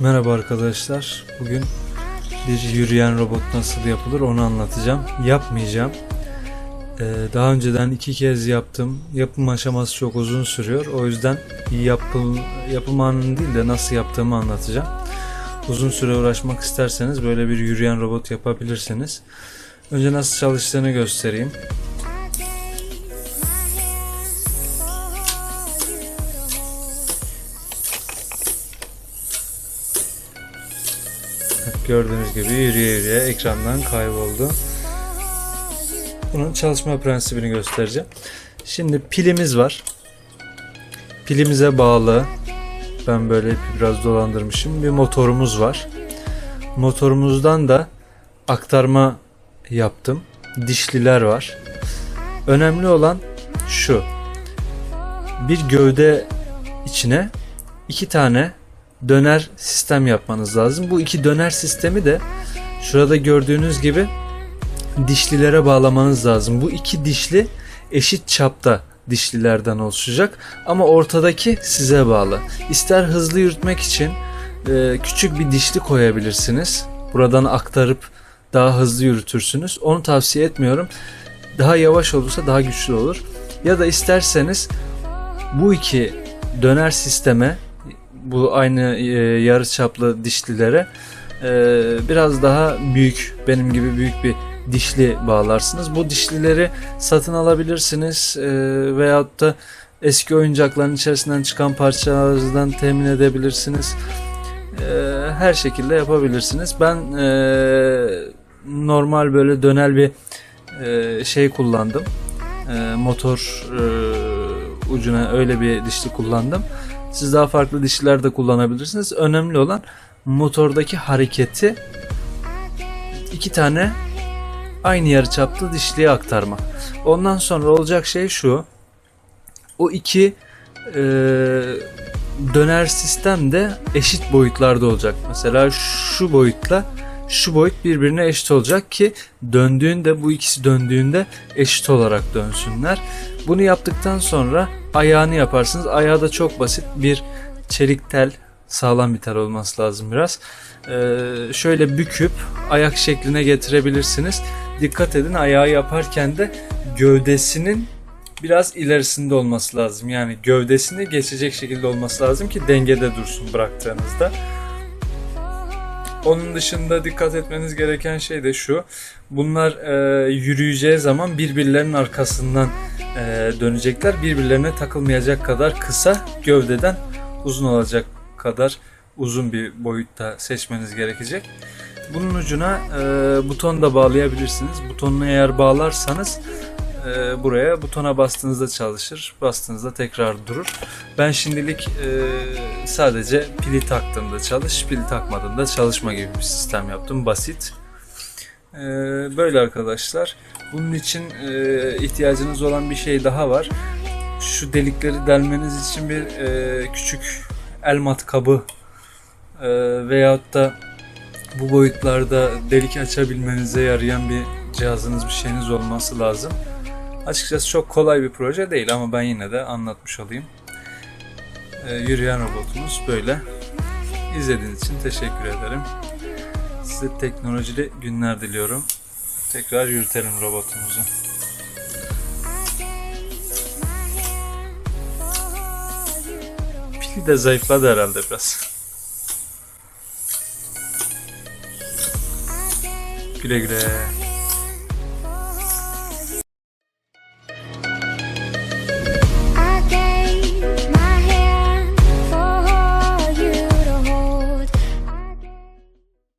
Merhaba arkadaşlar. Bugün bir yürüyen robot nasıl yapılır onu anlatacağım. Yapmayacağım. Ee, daha önceden iki kez yaptım. Yapım aşaması çok uzun sürüyor. O yüzden yapım, yapım anını değil de nasıl yaptığımı anlatacağım. Uzun süre uğraşmak isterseniz böyle bir yürüyen robot yapabilirsiniz. Önce nasıl çalıştığını göstereyim. Gördüğünüz gibi yürüye yürüye ekrandan kayboldu. Bunun çalışma prensibini göstereceğim. Şimdi pilimiz var. Pilimize bağlı ben böyle biraz dolandırmışım. Bir motorumuz var. Motorumuzdan da aktarma yaptım. Dişliler var. Önemli olan şu. Bir gövde içine iki tane döner sistem yapmanız lazım. Bu iki döner sistemi de şurada gördüğünüz gibi dişlilere bağlamanız lazım. Bu iki dişli eşit çapta dişlilerden oluşacak ama ortadaki size bağlı. İster hızlı yürütmek için e, küçük bir dişli koyabilirsiniz. Buradan aktarıp daha hızlı yürütürsünüz. Onu tavsiye etmiyorum. Daha yavaş olursa daha güçlü olur. Ya da isterseniz bu iki döner sisteme bu aynı e, yarı çaplı dişlilere e, biraz daha büyük benim gibi büyük bir dişli bağlarsınız. Bu dişlileri satın alabilirsiniz e, veyahut da eski oyuncakların içerisinden çıkan parçalardan temin edebilirsiniz. E, her şekilde yapabilirsiniz. Ben e, normal böyle dönel bir e, şey kullandım. E, motor e, ucuna öyle bir dişli kullandım. Siz daha farklı dişliler de kullanabilirsiniz. Önemli olan motordaki hareketi iki tane aynı yarıçaplı dişliye aktarmak. Ondan sonra olacak şey şu. O iki e, döner sistem de eşit boyutlarda olacak. Mesela şu boyutla şu boyut birbirine eşit olacak ki döndüğünde bu ikisi döndüğünde eşit olarak dönsünler. Bunu yaptıktan sonra ayağını yaparsınız. Ayağı da çok basit bir çelik tel sağlam bir tel olması lazım biraz. Ee, şöyle büküp ayak şekline getirebilirsiniz. Dikkat edin ayağı yaparken de gövdesinin biraz ilerisinde olması lazım. Yani gövdesini geçecek şekilde olması lazım ki dengede dursun bıraktığınızda. Onun dışında dikkat etmeniz gereken şey de şu. Bunlar e, yürüyeceği zaman birbirlerinin arkasından e, dönecekler. Birbirlerine takılmayacak kadar kısa gövdeden uzun olacak kadar uzun bir boyutta seçmeniz gerekecek. Bunun ucuna e, buton da bağlayabilirsiniz. Butonunu eğer bağlarsanız e, buraya butona bastığınızda çalışır. Bastığınızda tekrar durur. Ben şimdilik e, sadece pili taktığımda çalış, pili takmadığımda çalışma gibi bir sistem yaptım. Basit. E, böyle arkadaşlar. Bunun için e, ihtiyacınız olan bir şey daha var. Şu delikleri delmeniz için bir e, küçük el matkabı e, veyahut da bu boyutlarda delik açabilmenize yarayan bir cihazınız bir şeyiniz olması lazım. Açıkçası çok kolay bir proje değil ama ben yine de anlatmış olayım. Ee, yürüyen robotumuz böyle. İzlediğiniz için teşekkür ederim. Size teknolojili günler diliyorum. Tekrar yürütelim robotumuzu. Pili de zayıfladı herhalde biraz. Güle güle.